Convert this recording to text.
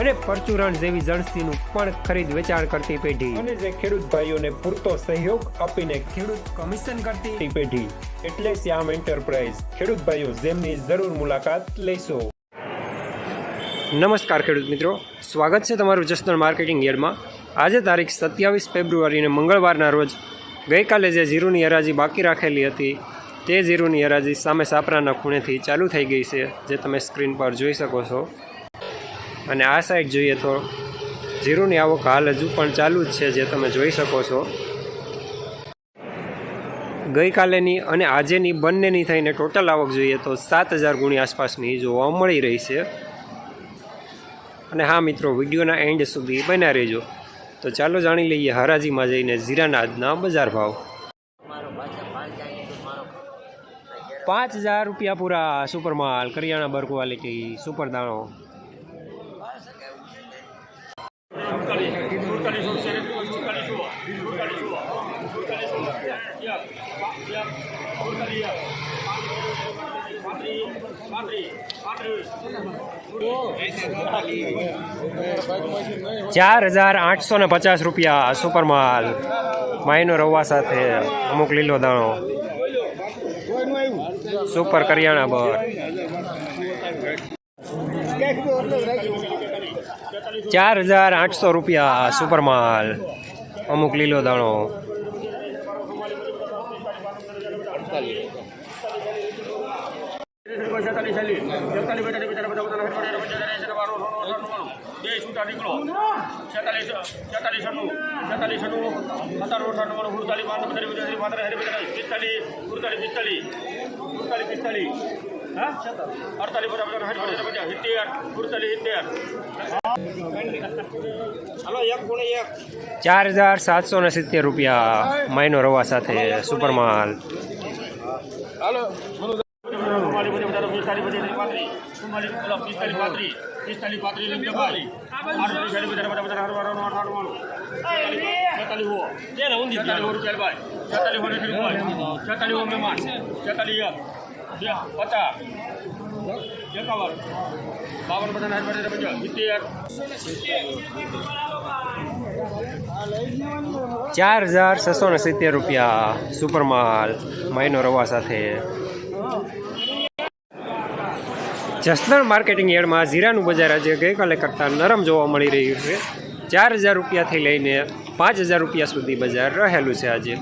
અને પરચુરણ જેવી જણસીનું પણ ખરીદ વેચાણ કરતી પેઢી. અને જે ખેડૂત ભાઈઓને પૂરતો સહયોગ આપીને ખેડૂત કમિશન કરતી પેઢી. એટલે શ્યામ એન્ટરપ્રાઇઝ. ખેડૂત ભાઈઓ જેમની જરૂર મુલાકાત લેશો. નમસ્કાર ખેડૂત મિત્રો. સ્વાગત છે તમારું જસદણ માર્કેટિંગ યાર્ડમાં. આજે તારીખ સત્યાવીસ ફેબ્રુઆરીને મંગળવારના રોજ ગઈકાલે જે જીરુની હરાજી બાકી રાખેલી હતી તે જીરુની હરાજી સામે સાપરાના ખૂણેથી ચાલુ થઈ ગઈ છે જે તમે સ્ક્રીન પર જોઈ શકો છો. અને આ સાઈડ જોઈએ તો જીરુની આવક હાલ હજુ પણ ચાલુ જ છે જે તમે જોઈ શકો છો. ગઈકાલેની અને આજેની બંનેની થઈને ટોટલ આવક જોઈએ તો સાત હજાર ગુણી આસપાસની જોવા મળી રહી છે. અને હા મિત્રો, વિડીયોના એન્ડ સુધી બન્યા રહેજો. તો ચાલો જાણી લઈએ હરાજીમાં જઈને જીરાના આજના બજાર ભાવ. પાંચ હજાર રૂપિયા પૂરા સુપર માલ કરિયાણા બર ક્વોલિટી સુપર દાણો. ચાર હજાર આઠસો ને પચાસ રૂપિયા સુપર માલ માયનો રવા સાથે અમુક લીલો દાણો. સુપર કરિયાણા બર ચાર હજાર આઠસો રૂપિયા સુપર માલ અમુક લીલો દાણો. અડતાલીસ એક ચાર હજાર સાતસો ને સિત્તેર રૂપિયા માયનો રવા સાથે સુપર માલ. હાલો ચાર હજાર છસો ને સિત્તેર રૂપિયા સુપર માલ માઇનો રવા સાથે. જસદણ માર્કેટિંગ યાર્ડમાં જીરાનું બજાર આજે ગઈકાલે કરતાં નરમ જોવા મળી રહ્યું છે. ચાર હજાર રૂપિયાથી લઈને પાંચ હજાર રૂપિયા સુધી બજાર રહેલું છે આજે.